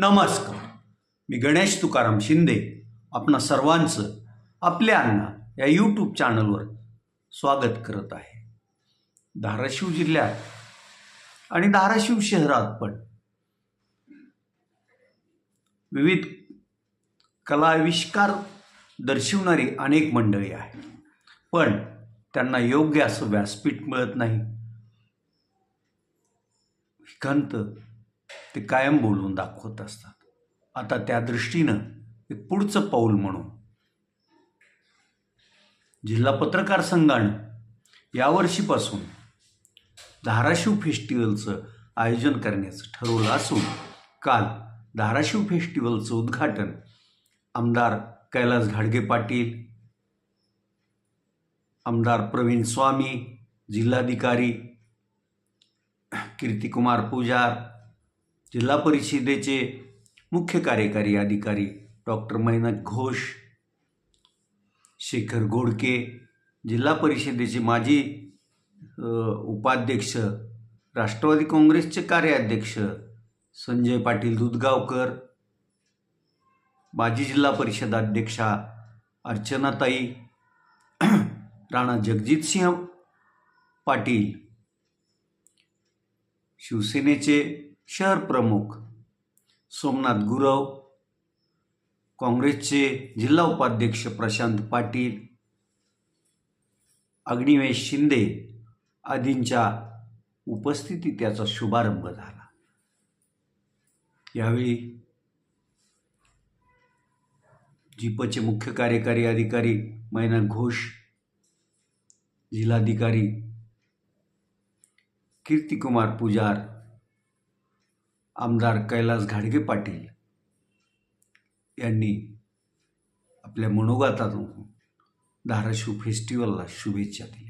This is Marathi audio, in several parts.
नमस्कार. मी गणेश तुकाराम शिंदे. आपणा सर्वांचं आपल्या अण्णा या यूट्यूब चॅनलवर स्वागत करत आहे. धाराशिव जिल्ह्यात आणि धाराशिव शहरात पण विविध कला आविष्कार दर्शवणारी अनेक मंडळी आहेत. पण त्यांना योग्य असं व्यासपीठ मिळत नाही. खंत ते कायम बोलून दाखवत असतात. आता त्या दृष्टीनं एक पुढचं पाऊल म्हणून जिल्हा पत्रकार संघानं यावर्षीपासून धाराशिव फेस्टिवलचं आयोजन करण्याचं ठरवलं असून काल धाराशिव फेस्टिवलचं उद्घाटन आमदार कैलास घाडगे पाटील आमदार प्रवीण स्वामी जिल्हाधिकारी कीर्तिकुमार पुजार जिल्हा परिषदेचे मुख्य कार्यकारी अधिकारी डॉक्टर मैनक घोष शेखर घोडके जिल्हा परिषदेचे माजी उपाध्यक्ष राष्ट्रवादी काँग्रेसचे कार्याध्यक्ष संजय पाटील दुधगावकर माजी जिल्हा परिषद अध्यक्षा अर्चनाताई राणा जगजितसिंह पाटील शिवसेनेचे शहर प्रमुख सोमनाथ गुरव काँग्रेसचे जिल्हा उपाध्यक्ष प्रशांत पाटील अग्निवेश शिंदे आदींच्या उपस्थितीत त्याचा शुभारंभ झाला. यावेळी जीपचे मुख्य कार्यकारी अधिकारी मैना घोष जिल्हाधिकारी कीर्तिकुमार पुजार आमदार कैलास घाडगे पाटील यांनी आपल्या मनोगतातून धाराशिव फेस्टिवलला शुभेच्छा दिल्या.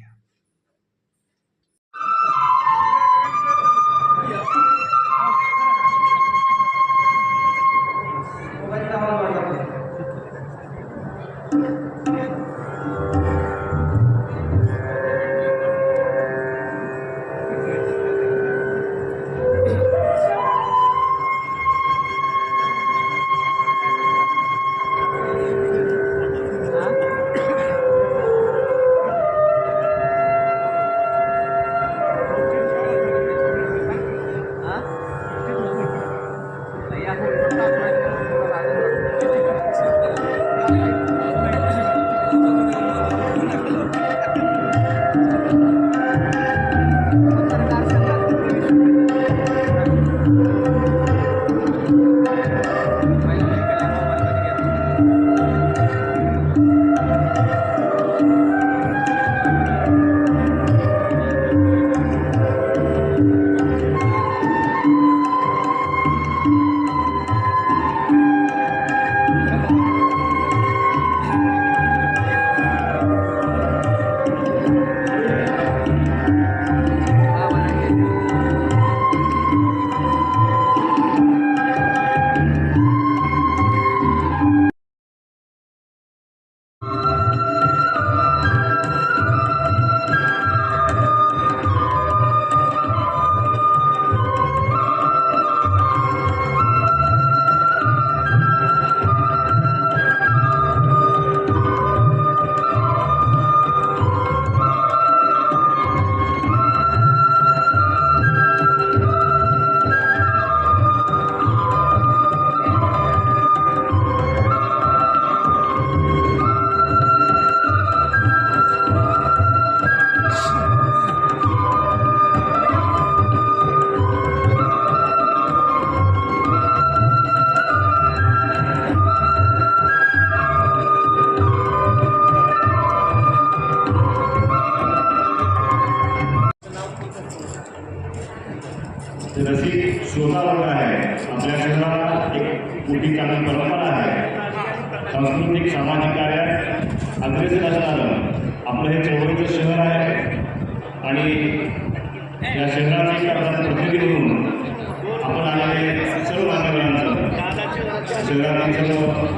मोठी कारण परंपरा आहे. सांस्कृतिक सामाजिक कार्यात अग्रेसर असणारं आपलं हे चळवळीचं शहर आहे. आणि या शहराचे करतात प्रतिनिधी म्हणून आपण आलेले सर्व मान्यवरांचं शहरातील सर्व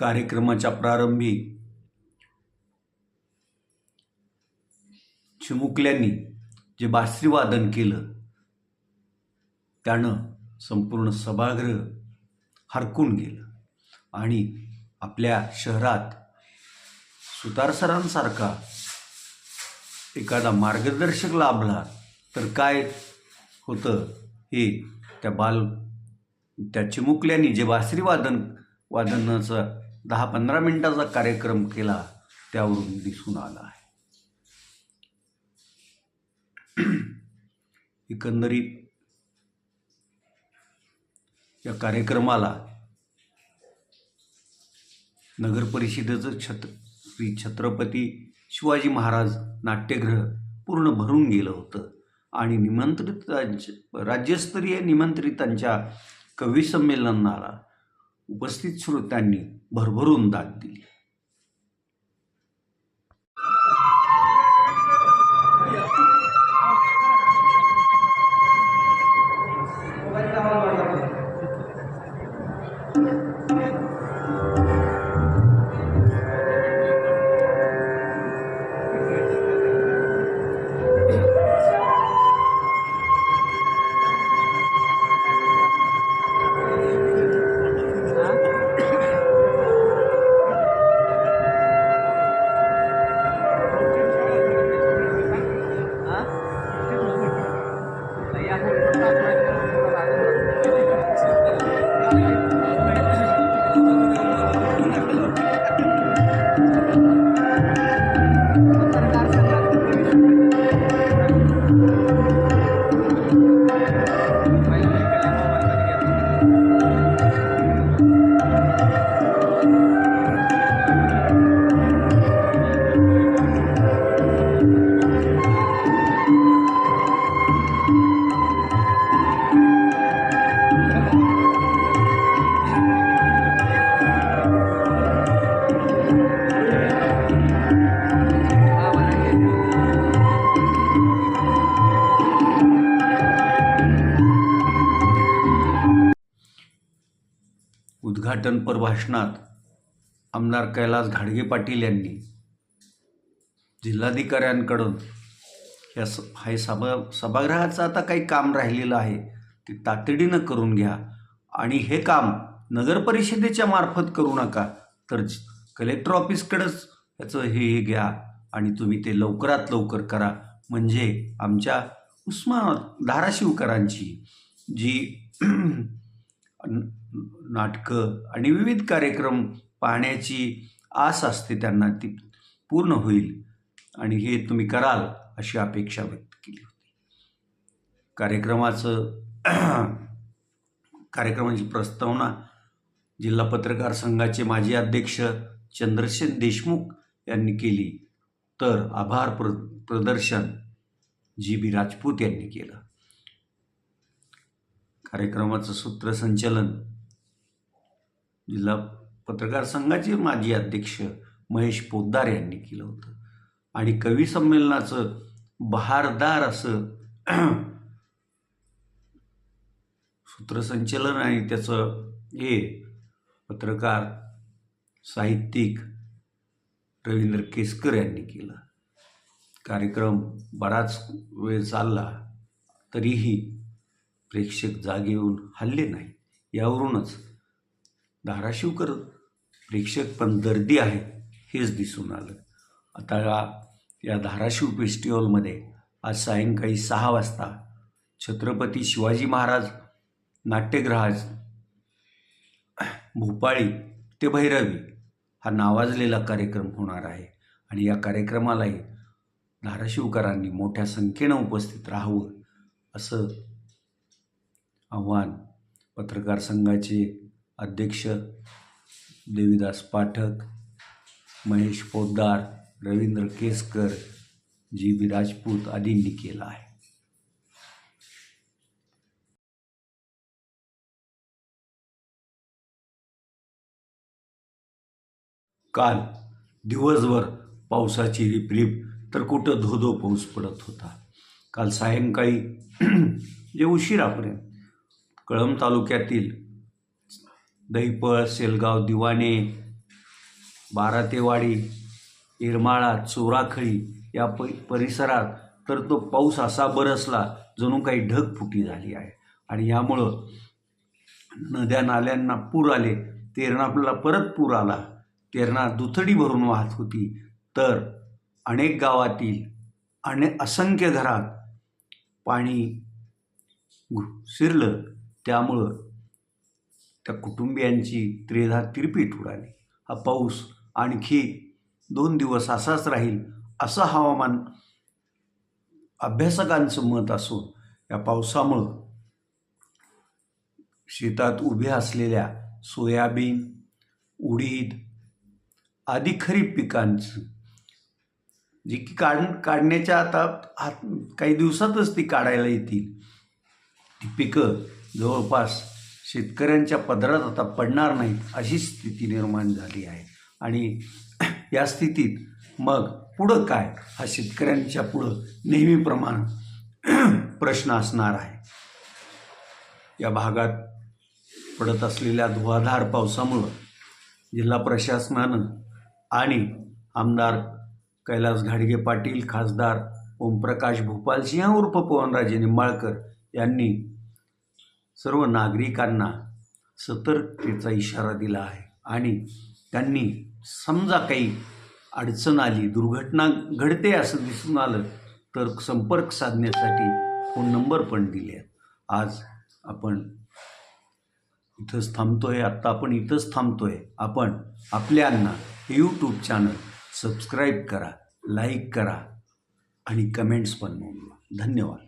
कार्यक्रमाच्या प्रारंभी चिमुकल्यांनी जे बासरीवादन केलं त्यानं संपूर्ण सभागृह हरकून गेलं आणि आपल्या शहरात सुतारसरांसारखा एखादा मार्गदर्शक लाभला तर काय होतं हे त्या बाल त्या चिमुकल्यांनी जे बासरीवादन वादनाचा दहा पंधरा मिनिटाचा कार्यक्रम केला त्यावरून दिसून आला आहे. एकंदरीत या कार्यक्रमाला नगर परिषदेचं छत्र श्री छत्रपती शिवाजी महाराज नाट्यगृह पूर्ण भरून गेलं होतं आणि निमंत्रितांच्या राज्यस्तरीय निमंत्रितांच्या कविसंमेलनाला उपस्थित श्रोत्यांनी भरभरून दाद दिली. उद्घाटनपर भाषणात आमदार कैलास घाडगे पाटील यांनी जिल्हाधिकाऱ्यांकडून या स हे सभा सभागृहाचं आता काही काम राहिलेलं आहे ते तातडीनं करून घ्या. आणि हे काम नगर परिषदेच्या मार्फत करू नका तर कलेक्टर ऑफिसकडंच याचं हे हे घ्या आणि तुम्ही ते लवकरात लवकर करा. म्हणजे आमच्या उस्मा धाराशिवकरांची जी नाटकं आणि विविध कार्यक्रम पाहण्याची आस असते त्यांना ती पूर्ण होईल. आणि हे तुम्ही कराल अशी अपेक्षा व्यक्त केली होती. कार्यक्रमाचं कार्यक्रमाची प्रस्तावना जिल्हा पत्रकार संघाचे माजी अध्यक्ष चंद्रसेन देशमुख यांनी केली. तर आभार प्र प्रदर्शन जी बी राजपूत यांनी केलं. कार्यक्रमाचं सूत्रसंचलन. जिल्हा पत्रकार संघाचे माजी अध्यक्ष महेश पोद्दार यांनी केलं होतं. आणि कवी संमेलनाचं बहारदार असं सूत्रसंचलन आणि त्याचं हे पत्रकार साहित्यिक रवींद्र केसकर यांनी केलं. कार्यक्रम बराच वेळ चालला तरीही प्रेक्षक जागे येऊन हल्ले नाही यावरूनच. धाराशिवकर प्रेक्षक पण दर्दी आहे हेच दिसून आलं. आता या- धाराशिव फेस्टिवलमध्ये आज सायंकाळी सहा वाजता छत्रपती शिवाजी महाराज नाट्यगृहाज भोपाळी ते भैरवी हा नावाजलेला कार्यक्रम होणार आहे. आणि या कार्यक्रमालाही धाराशिवकरांनी मोठ्या संख्येनं उपस्थित राहावं असं आव्हान. पत्रकार संघाचे अध्यक्ष देवीदास पाठक महेश पोद्दार रवींद्र केसकर जी बी राजपूत आदींनी केलं आहे. काल दिवसभर पावसाची रिपरिप तर कुठं धोधो पाऊस पडत होता. काल सायंकाळी जे उशिरापर्यंत कळंब तालुक्यातील दहिपळ सेलगाव दिवाणे बारातेवाडी येरमाळा चोराखळी या प परिसरात तर तो पाऊस असा बरसला जणू काही ढगफुटी झाली आहे. आणि यामुळं नद्या नाल्यांना पूर आले तेरणाला परत पूर आला. तेरणा दुथडी भरून वाहत होती. तर अनेक गावातील अने असंख्य घरात पाणी घु- शिरलं. त्यामुळं त्या कुटुंबियांची त्रेधा तिरपीट उडाली. हा पाऊस आणखी दोन दिवस असाच राहील असं हवामान अभ्यासकांचं मत असून या पावसामुळं शेतात उभ्या असलेल्या सोयाबीन उडीद आदी खरीप पिकांचं जी की काढ काढण्याच्या आता हात काही दिवसातच ती काढायला येतील ती पिकं जवळपास शेतकऱ्यांच्या पदरात आता पडणार नाहीत अशी स्थिती निर्माण झाली आहे. आणि या स्थितीत मग पुढं काय? हा शेतकऱ्यांच्या पुढं नेहमीप्रमाणे प्रश्न असणार आहे. या भागात पडत असलेल्या धुवाधार पावसामुळं जिल्हा प्रशासनानं आणि आमदार कैलास घाडगे पाटील खासदार ओमप्रकाश भोपालसिंह उर्फ पवनराजे निंबाळकर यांनी सर्व नागरिकांना सतर्कतेचा इशारा दिला आहे. आणि त्यांनी समजा काही अडचण आली दुर्घटना घडते असं दिसून आलं तर संपर्क साधण्यासाठी फोन नंबर पण दिले आहेत. आज आपण इथंच थांबतोय आत्ता आपण इथंच थांबतोय. आपण आपल्यांना यूट्यूब चॅनल सबस्क्राईब करा लाईक करा आणि कमेंट्स पण नोंदवा. धन्यवाद.